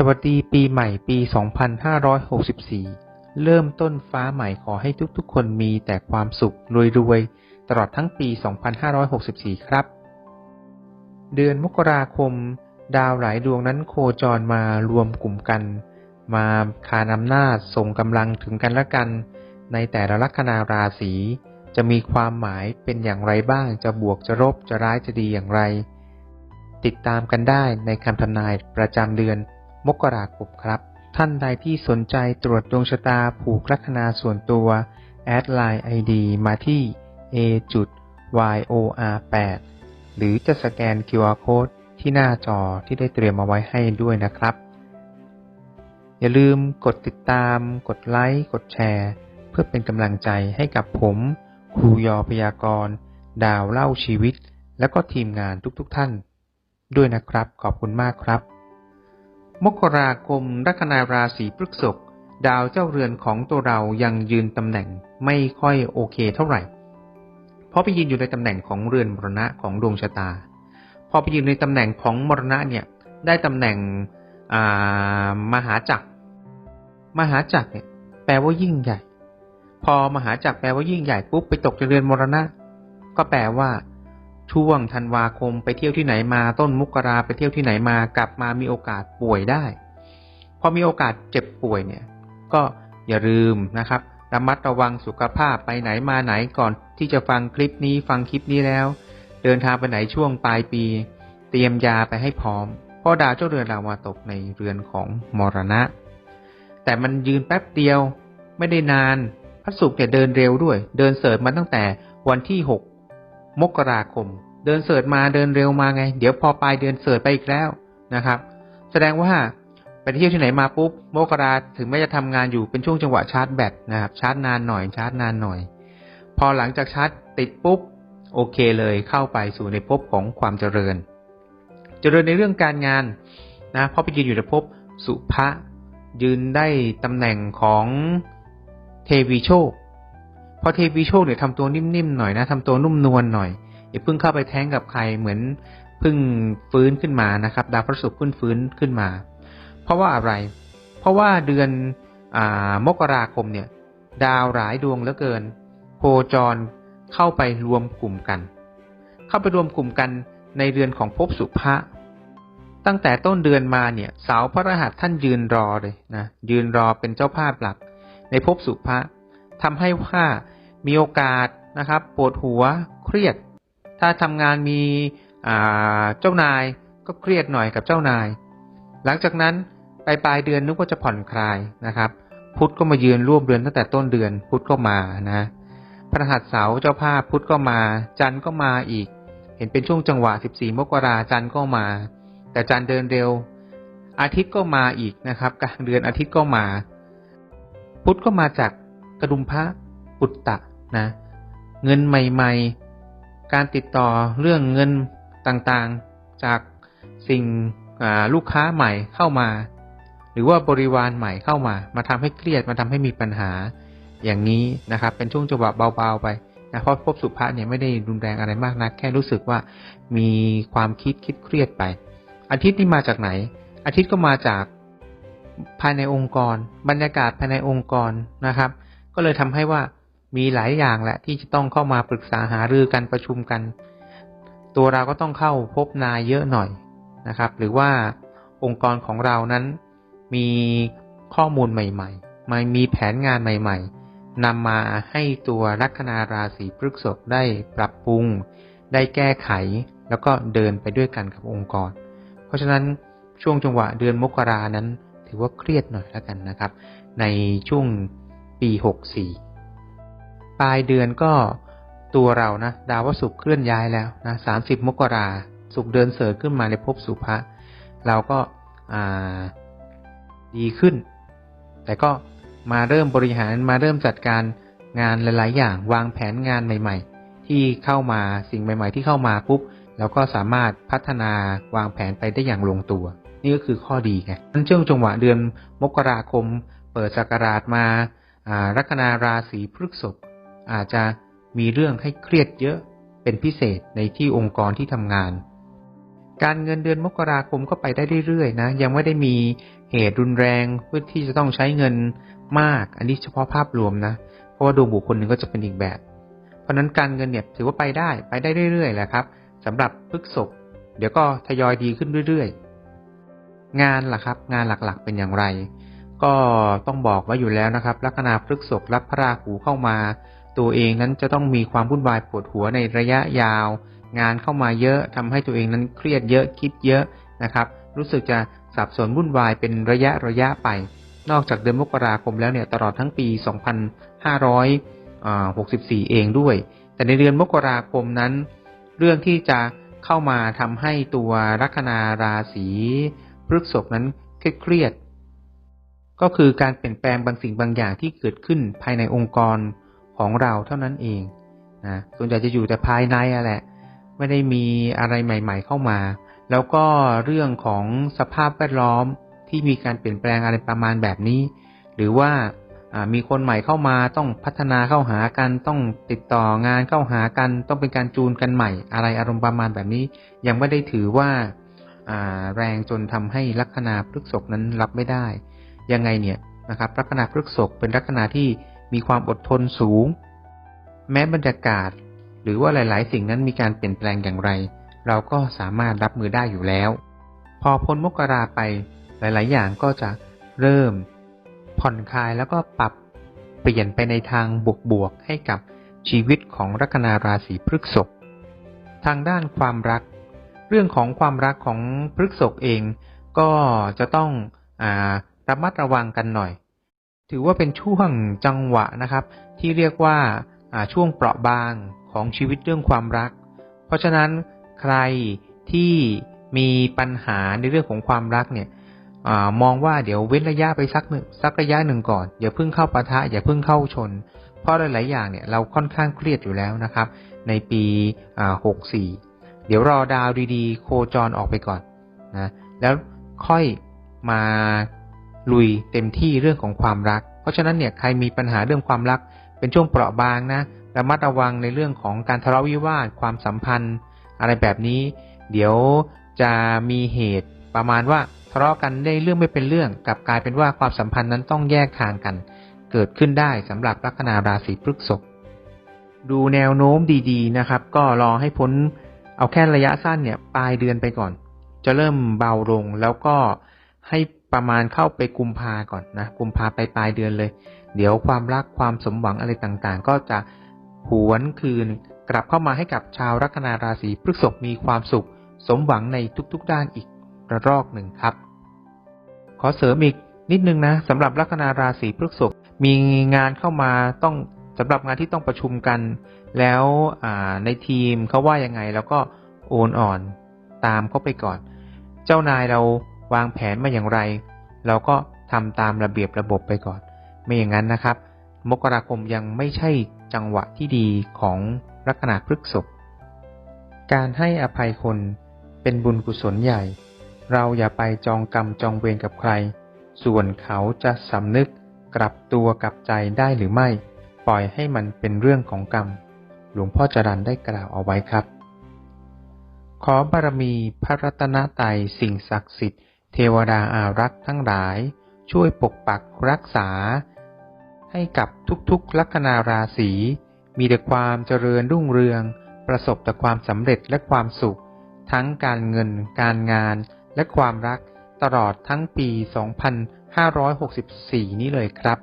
สวัสดีปีใหม่ปี 2564 เริ่มต้นฟ้าใหม่ขอให้ทุกๆ คนมีแต่ความสุขรวยๆ ตลอดทั้งปี 2564 ครับ เดือนมกราคม ดาวหลายดวงนั้นโคจรมารวมกลุ่มกัน มาคานอำนาจส่งกำลังถึงกันและกัน ในแต่ละลัคนาราศีจะมีความหมายเป็นอย่างไรบ้าง จะบวกจะลบจะร้ายจะดีอย่างไร ติดตามกันได้ในคำทำนายประจำเดือน มกราคมครับ ท่านใดที่สนใจตรวจดวงชะตาผูกลัคนาส่วนตัวแอดไลน์ ID มาที่ a yor 8 หรือจะสแกน QR Code ที่หน้าจอที่ได้เตรียมมาไว้ให้ด้วยนะครับ อย่าลืมกดติดตาม กดไลค์ กดแชร์ เพื่อเป็นกำลังใจให้กับผม ครูยอพยากรณ์ ดาวเล่าชีวิต และก็ทีมงานทุกๆทท่าน ด้วยนะครับ ขอบคุณมากครับ มกราคมลัคนาราศีพฤษภดาวเจ้าเรือนของตัวเรายังยืนตำแหน่งไม่ค่อยโอเคเท่าไหร่ เพราะไปยืนอยู่ในตำแหน่งของเรือนมรณะของดวงชะตา พอไปยืนในตำแหน่งของมรณะเนี่ย ได้ตำแหน่งมหาจักร มหาจักรเนี่ย แปลว่ายิ่งใหญ่ พอมหาจักรแปลว่ายิ่งใหญ่ปุ๊บไปตกในเรือนมรณะ ก็แปลว่า ช่วงธันวาคมไปเที่ยวที่ไหนมาต้นมกราไปเที่ยวที่ไหนมากลับมามีโอกาสป่วยได้ พอมีโอกาสเจ็บป่วยเนี่ย ก็อย่าลืมนะครับระมัดระวังสุขภาพไปไหนมาไหนก่อนที่จะฟังคลิปนี้ฟังคลิปนี้แล้ว เดินทางไปไหนช่วงปลายปี เตรียมยาไปให้พร้อม เพราะดาวเจ้าเรือนเรามาตกในเรือนของมรณะ แต่มันยืนแป๊บเดียวไม่ได้นานพระศุกร์เนี่ยเดินเร็วด้วย เดินเสริมมาตั้งแต่วันที่หก มกราคม เดินเสิร์ชมาเดินเร็วมาไง เดี๋ยวพอปลายเดือนเสิร์ชไปอีกแล้วนะครับ แสดงว่าไปเที่ยวที่ไหนมาปุ๊บมกราถึงแม้จะทำงานอยู่เป็นช่วงจังหวะชาร์จแบตนะครับชาร์จนานหน่อยชาร์จนานหน่อย พอหลังจากชาร์จติดปุ๊บโอเคเลยเข้าไปสู่ในภพของความเจริญ เจริญในเรื่องการงานนะพราะไปยืนอยู่ในภพสุภะยืนได้ตำแหน่งของเทวีโชค พอเทวีโชคเนี่ยทำตัวนิ่มๆหน่อยนะทำตัวนุ่มนวลหน่อยอย่าเพิ่งเข้าไปแท้งกับใครเหมือนเพิ่งฟื้นขึ้นมานะครับ ดาวพระศุกร์ขึ้นฟื้นขึ้นมา เพราะว่าอะไร เพราะว่าเดือนอมกราคมเนี่ย ดาวหลายดวงเหลือเกิน โคจรเข้าไปรวมกลุ่มกัน เข้าไปรวมกลุ่มกันในเดือนของภพสุภะตั้งแต่ต้นเดือนมาเนี่ย เสาพระรหัสท่านยืนรอเลยนะยืนรอเป็นเจ้าภาพหลัก ในภพสุภะ ทำให้ว่ามีโอกาสนะครับปวดหัวเครียด ถ้าทำงานมีเจ้านายก็เครียดหน่อยกับเจ้านาย หลังจากนั้นปลายปลายเดือนนึกว่าจะผ่อนคลายนะครับ พุธก็มายืนร่วมเดือนตั้งแต่ต้นเดือน พุธก็มานะพระหัสเสาเจ้าภาพพุธก็มา จันก็มาอีก เห็นเป็นช่วงจังหวะ 14 มกราจันก็มา แต่จันเดินเร็ว อาทิตย์ก็มาอีกนะครับกลางเดือนอาทิตย์ก็มา พุธก็มาจาก กระดุมพระปุตตะนะ เงินใหม่ๆ การติดต่อเรื่องเงินต่างๆจากสิ่งลูกค้าใหม่เข้ามา หรือว่าบริวารใหม่เข้ามา มาทำให้เครียดมาทำให้มีปัญหาอย่างนี้นะครับ เป็นช่วงจังหวะเบาๆไปนะเพราะพบสุภาษเนี่ยไม่ได้รุนแรงอะไรมากนะแค่รู้สึกว่ามีความคิดคิดเครียดไป อาทิตย์นี้มาจากไหน อาทิตย์ก็มาจากภายในองค์กร บรรยากาศภายในองค์กรนะครับ ก็เลยทำให้ว่ามีหลายอย่างแหละที่จะต้องเข้ามาปรึกษาหารือกันประชุมกัน ตัวเราก็ต้องเข้าพบนายเยอะหน่อยนะครับ หรือว่าองค์กรของเรานั้นมีข้อมูลใหม่ๆมามีแผนงานใหม่ๆนำมาให้ตัวลัคนาราศีพฤษภได้ปรับปรุง ได้แก้ไข แล้วก็เดินไปด้วยกันกับองค์กร เพราะฉะนั้นช่วงจังหวะเดือนมกรานั้น ถือว่าเครียดหน่อยแล้วกันนะครับ ในช่วง ปีหกสี่ปลายเดือนก็ตัวเรานะ ดาวศุกร์เคลื่อนย้ายแล้วนะสามสิบมกราศุกร์เดินเสริมขึ้นมาในภพสุภะเราก็ดีขึ้น แต่ก็มาเริ่มบริหารมาเริ่มจัดการงานหลาย ๆ อย่างวางแผนงานใหม่ ๆ ที่เข้ามาสิ่งใหม่ ๆ ที่เข้ามาปุ๊บเราก็สามารถพัฒนาวางแผนไปได้อย่างลงตัว นี่ก็คือข้อดีไงนั่นช่วงจังหวะเดือนมกราคม เปิดสักราชมา ลัคนาราศีพฤษภอาจจะมีเรื่องให้เครียดเยอะเป็นพิเศษในที่องค์กรที่ทำงาน การเงินเดือนมกราคมก็ไปได้เรื่อยๆนะ ยังไม่ได้มีเหตุรุนแรงเพื่อที่จะต้องใช้เงินมาก อันนี้เฉพาะภาพรวมนะ เพราะว่าดวงบุคคลหนึ่งก็จะเป็นอีกแบบ เพราะนั้นการเงินเนี่ยถือว่าไปได้ไปได้เรื่อยๆแหละครับสำหรับพฤกษบเดี๋ยวก็ทยอยดีขึ้นเรื่อยๆ งานล่ะครับ งานหลักๆเป็นอย่างไร ก็ต้องบอกไว้อยู่แล้วนะครับ ลัคนาพฤกษบรับพระราหูเข้ามา ตัวเองนั้นจะต้องมีความวุ่นวายปวดหัวในระยะยาว งานเข้ามาเยอะทำให้ตัวเองนั้นเครียดเยอะคิดเยอะนะครับ รู้สึกจะสับสนวุ่นวายเป็นระยะระยะไป นอกจากเดือนมกราคมแล้วเนี่ยตลอดทั้งปี 2564 เองด้วย แต่ในเดือนมกราคมนั้น เรื่องที่จะเข้ามาทำให้ตัวลัคนาราศีพฤกษภนั้นเครียด ก็คือการเปลี่ยนแปลงบางสิ่งบางอย่างที่เกิดขึ้นภายในองค์กรของเราเท่านั้นเองนะส่วนใหญ่จะอยู่แต่ภายในอะแหละ ไม่ได้มีอะไรใหม่ ๆ เข้ามา แล้วก็เรื่องของสภาพแวดล้อมที่มีการเปลี่ยนแปลงอะไรประมาณแบบนี้ หรือว่ามีคนใหม่เข้ามาต้องพัฒนาเข้าหากันต้องติดต่องานเข้าหากันต้องเป็นการจูนกันใหม่ อะไรอารมณ์ประมาณแบบนี้ ยังไม่ได้ถือว่าแรงจนทำให้ลัคนาพฤกษกนั้นรับไม่ได้ ยังไงเนี่ยนะครับลัคนาพฤกษกเป็นลัคนาที่มีความอดทนสูง แม้บรรยากาศ หรือว่าหลาย ๆ สิ่งนั้นมีการเปลี่ยนแปลงอย่างไร เราก็สามารถรับมือได้อยู่แล้ว พอพ้นมกราไปหลาย ๆ อย่างก็จะเริ่ม ผ่อนคลายแล้วก็ปรับเปลี่ยนไปในทางบวก ๆ ให้กับชีวิตของลัคนาราศีพฤกษภทางด้านความรัก เรื่องของความรักของพฤกษภเองก็จะต้องอ ระมัดระวังกันหน่อย ถือว่าเป็นช่วงจังหวะนะครับ ที่เรียกว่าช่วงเปราะบางของชีวิตเรื่องความรัก เพราะฉะนั้นใครที่มีปัญหาในเรื่องของความรักเนี่ยอมองว่าเดี๋ยวเว้นระยะไปสักหนึ่งสักระยะหนึ่งก่อนอย่าเพิ่งเข้าปะทะอย่าเพิ่งเข้าชน เพราะหลาย ๆ อย่างเนี่ยเราค่อนข้างเครียดอยู่แล้วนะครับ ในปีหกสี่เดี๋ยวรอดาวดี ๆ โคจรออกไปก่อนนะแล้วค่อยมา ลุยเต็มที่เรื่องของความรัก เพราะฉะนั้นเนี่ยใครมีปัญหาเรื่องความรัก เป็นช่วงเปราะบางนะระมัดระวังในเรื่องของการทะเลาะวิวาทความสัมพันธ์ อะไรแบบนี้ เดี๋ยวจะมีเหตุประมาณว่าทะเลาะกันได้เรื่องไม่เป็นเรื่องกลับกลายเป็นว่าความสัมพันธ์นั้นต้องแยกทางกัน เกิดขึ้นได้สำหรับลัคนาราศีพฤษภดูแนวโน้มดีๆนะครับ ก็รอให้พ้นเอาแค่ระยะสั้นเนี่ยปลายเดือนไปก่อน จะเริ่มเบาลงแล้วก็ให้ ประมาณเข้าไปกุมภาก่อนนะกุมภาไปปลายเดือนเลย เดี๋ยวความรักความสมหวังอะไรต่างๆ ก็จะหวนคืนกลับเข้ามาให้กับชาวลัคนาราศีพฤษภมีความสุข สมหวังในทุกๆด้านอีกระลอกหนึ่งครับ ขอเสริมอีกนิดนึงนะสำหรับลัคนาราศีพฤษภมีงานเข้ามาต้องสำหรับงานที่ต้องประชุมกัน แล้วในทีมเขาว่ายังไง แล้วก็โอนอ่อนตามเข้าไปก่อน เจ้านายเรา วางแผนมาอย่างไร เราก็ทำตามระเบียบระบบไปก่อน ไม่อย่างนั้นนะครับ มกราคมยังไม่ใช่จังหวะที่ดีของลัคนาพฤกษภการให้อภัยคนเป็นบุญกุศลใหญ่ เราอย่าไปจองกรรมจองเวรกับใคร ส่วนเขาจะสำนึกกลับตัวกลับใจได้หรือไม่ ปล่อยให้มันเป็นเรื่องของกรรม หลวงพ่อจรันได้กล่าวเอาไว้ครับ ขอบารมีพระรัตนตรัยสิ่งศักดิ์สิทธิ์ เทวดาอารักษ์ทั้งหลาย ช่วยปกปักรักษา ให้กับทุกๆลัคนาราศีมีแต่ความเจริญรุ่งเรือง ประสบแต่ความสำเร็จและความสุข ทั้งการเงิน การงาน และความรักตลอดทั้งปี 2564 นี้เลยครับ